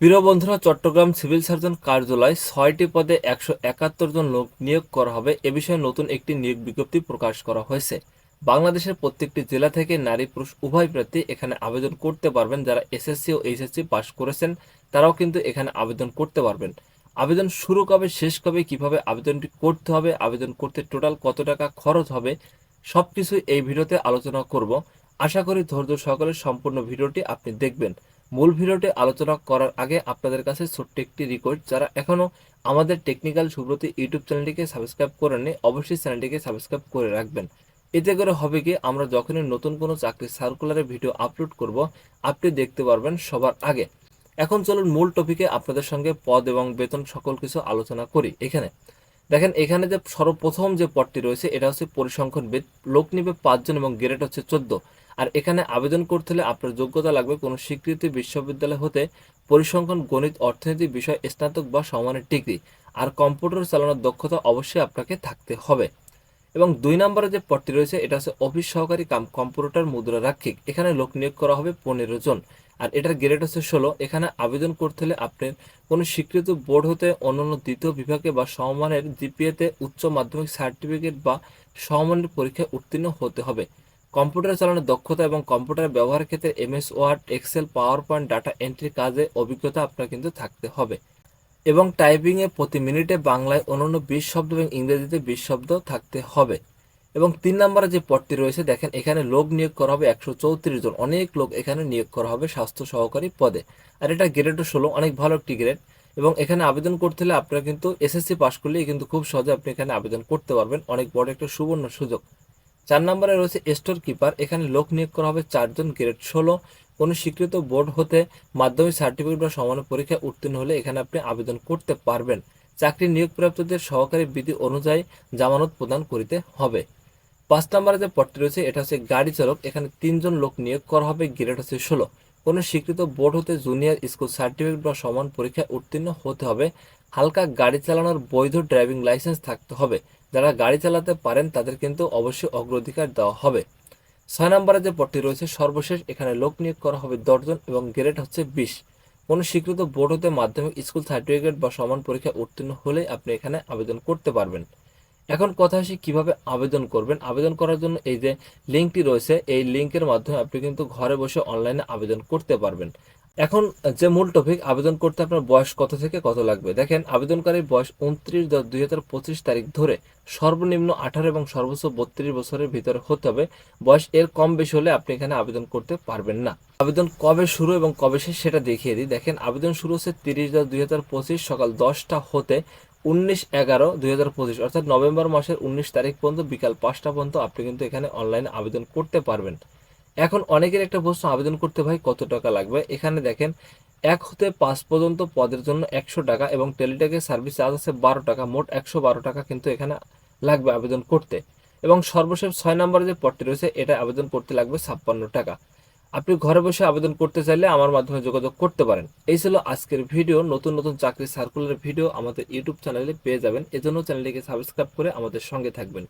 প্রিয় বন্ধুরা Chittagong civil surgeon কার্যালয় ছয়টি পদে একশো একাত্তর জন লোক নিয়োগ করা হবে। এ বিষয়ে নতুন একটি নিয়োগ বিজ্ঞপ্তি প্রকাশ করা হয়েছে। বাংলাদেশের প্রত্যেকটি জেলা থেকে নারী পুরুষ উভয় প্রার্থী এখানে আবেদন করতে পারবেন। যারা এসএসসি ও এইচএসসি পাশ করেছেন, তারাও কিন্তু এখানে আবেদন করতে পারবেন। আবেদন শুরু কবে, শেষ কবে, কীভাবে আবেদনটি করতে হবে, আবেদন করতে টোটাল কত টাকা খরচ হবে, সবকিছু এই ভিডিওতে আলোচনা করব। আশা করি ধৈর্য সহকারে সম্পূর্ণ ভিডিওটি আপনি দেখবেন। মূল ভিডিওটি আলোচনা করার আগে আপনাদের কাছে ছোট্ট একটি রিকোয়েস্ট যারা এখনও আমাদের টেকনিক্যাল সুব্রতি ইউটিউব চ্যানেলটিকে সাবস্ক্রাইব করেননি, অবশ্যই চ্যানেলটিকে সাবস্ক্রাইব করে রাখবেন। এতে করে হবে কি, আমরা যখনই নতুন কোনো চাকরির সার্কুলারের ভিডিও আপলোড করব, আপনি দেখতে পারবেন সবার আগে। এখন চলুন মূল টপিকে আপনাদের সঙ্গে পদ এবং বেতন সকল কিছু আলোচনা করি এখানে। দেখেন, এখানে যে সর্বপ্রথম যে পদটি রয়েছে, এটা হচ্ছে পরিসংখ্যানবিদ লোক নিবে পাঁচজন এবং গ্রেড হচ্ছে চোদ্দ। আর এখানে আবেদন করতে হলে আপনার যোগ্যতা লাগবে কোনো স্বীকৃত বিশ্ববিদ্যালয় হতে পরিসংখ্যান, গণিত, অর্থনীতি বিষয় স্নাতক বা সমানের ডিগ্রি আর কম্পিউটার চালানোর দক্ষতা অবশ্যই আপনাকে থাকতে হবে। এবং দুই নম্বরে যে পদটি রয়েছে, এটা হচ্ছে অফিস সহকারী কাম কম্পিউটার মুদ্রা রাক্ষিক। এখানে লোক নিয়োগ করা হবে পনেরো জন। আর এটার গ্রেড হচ্ছে ষোলো। এখানে আবেদন করতে হলে আপনার কোনো স্বীকৃত বোর্ড হতে অন্যান্য দ্বিতীয় বিভাগে বা সমমানের জিপিএতে উচ্চ মাধ্যমিক সার্টিফিকেট বা সমমানের পরীক্ষায় উত্তীর্ণ হতে হবে। কম্পিউটার চালানোর দক্ষতা এবং কম্পিউটার ব্যবহারের ক্ষেত্রে MS Word, Excel PowerPoint data entry কাজে অভিজ্ঞতা আপনার কিন্তু থাকতে হবে। এবং টাইপিংয়ে প্রতি মিনিটে বাংলায় অন্যান্য বিশ শব্দ এবং ইংরেজিতে বিশ শব্দ থাকতে হবে। এবং তিন নম্বরে যে পদটি রয়েছে, দেখেন এখানে লোক নিয়োগ করা হবে একশো চৌত্রিশ জন। অনেক লোক এখানে নিয়োগ করা হবে স্বাস্থ্য সহকারী পদে। আর এটা গ্রেডও ষোলো, অনেক ভালো একটি গ্রেড এবং এখানে আবেদন করতে হলে আপনারা কিন্তু এসএসসি পাস করলেই কিন্তু খুব সহজে আপনি এখানে আবেদন করতে পারবেন। অনেক বড় একটা সুবর্ণ সুযোগ। চার নম্বরে রয়েছে স্টোর কিপার। এখানে লোক নিয়োগ করা হবে চারজন, গ্রেড ষোলো। কোনো স্বীকৃত বোর্ড হতে মাধ্যমিক সার্টিফিকেট বা সমান পরীক্ষায় উত্তীর্ণ হলে এখানে আপনি আবেদন করতে পারবেন। চাকরি নিয়োগপ্রাপ্তদের সহকারী বিধি অনুযায়ী জামানত প্রদান করিতে হবে। পাঁচ নম্বরে যে পদটি রয়েছে, এটা হচ্ছে গাড়ি চালক। এখানে তিনজন লোক নিয়োগ করা হবে, গ্রেড হচ্ছে ষোলো। কোনো স্বীকৃত বোর্ড হতে জুনিয়র স্কুল সার্টিফিকেট বা সমান পরীক্ষায় উত্তীর্ণ হতে হবে। হালকা গাড়ি চালানোর বৈধ ড্রাইভিং লাইসেন্স থাকতে হবে। যারা গাড়ি চালাতে পারেন, তাদের কিন্তু অবশ্যই অগ্রাধিকার দেওয়া হবে। ছয় নম্বরে যে পদটি রয়েছে, সর্বশেষ এখানে লোক নিয়োগ করা হবে দশজন এবং গ্রেড হচ্ছে বিশ। কোনো স্বীকৃত বোর্ড হতে মাধ্যমিক স্কুল সার্টিফিকেট বা সমান পরীক্ষায় উত্তীর্ণ হলে আপনি এখানে আবেদন করতে পারবেন। এখন কথা আসি কীভাবে আবেদন করবেন। আবেদন করার জন্য এই যে লিঙ্কটি রয়েছে, এই লিঙ্কের মাধ্যমে আপনি কিন্তু ঘরে বসে অনলাইনে আবেদন করতে পারবেন। এখন যে মূল টপিক আবেদন করতে আপনার বয়স কত থেকে কত লাগবে? দেখেন, আবেদনকারীর বয়স উনত্রিশ দশ দুই হাজার পঁচিশ তারিখ ধরে সর্বনিম্ন আঠারো এবং সর্বোচ্চ বত্রিশ বছরের ভিতরে হতে হবে। বয়স এর কম বেশি হলে আপনি এখানে আবেদন করতে পারবেন না। আবেদন কবে শুরু এবং কবে শেষ সেটা দেখিয়ে দিই। দেখেন, আবেদন শুরু হচ্ছে তিরিশ দশ দুই হাজার পঁচিশ সকাল দশটা হতে উনিশ এগারো দুই হাজার পঁচিশ, অর্থাৎ নভেম্বর মাসের উনিশ তারিখ পর্যন্ত বিকাল পাঁচটা পর্যন্ত আপনি কিন্তু এখানে অনলাইনে আবেদন করতে পারবেন। এখন অনেকের একটা প্রশ্ন, আবেদন করতে ভাই কত টাকা লাগবে? এখানে দেখেন, এক হতে পাঁচ পর্যন্ত পদের জন্য একশো টাকা এবং টেলিটকের সার্ভিস চার্জ আছে বারো টাকা, মোট একশো বারো টাকা কিন্তু এখানে লাগবে আবেদন করতে। এবং সর্বশেষ ছয় নম্বরে যে পদটি রয়েছে, এটা আবেদন করতে লাগবে ছাপ্পান্ন টাকা। আপনি ঘরে বসে আবেদন করতে চাইলে আমার মাধ্যমে যোগাযোগ করতে পারেন। এই ছিল আজকের ভিডিও। নতুন নতুন চাকরি সার্কুলার ভিডিও আমাদের ইউটিউব চ্যানেলে পেয়ে যাবেন। এজন্য চ্যানেলটিকে সাবস্ক্রাইব করে আমাদের সঙ্গে থাকবেন।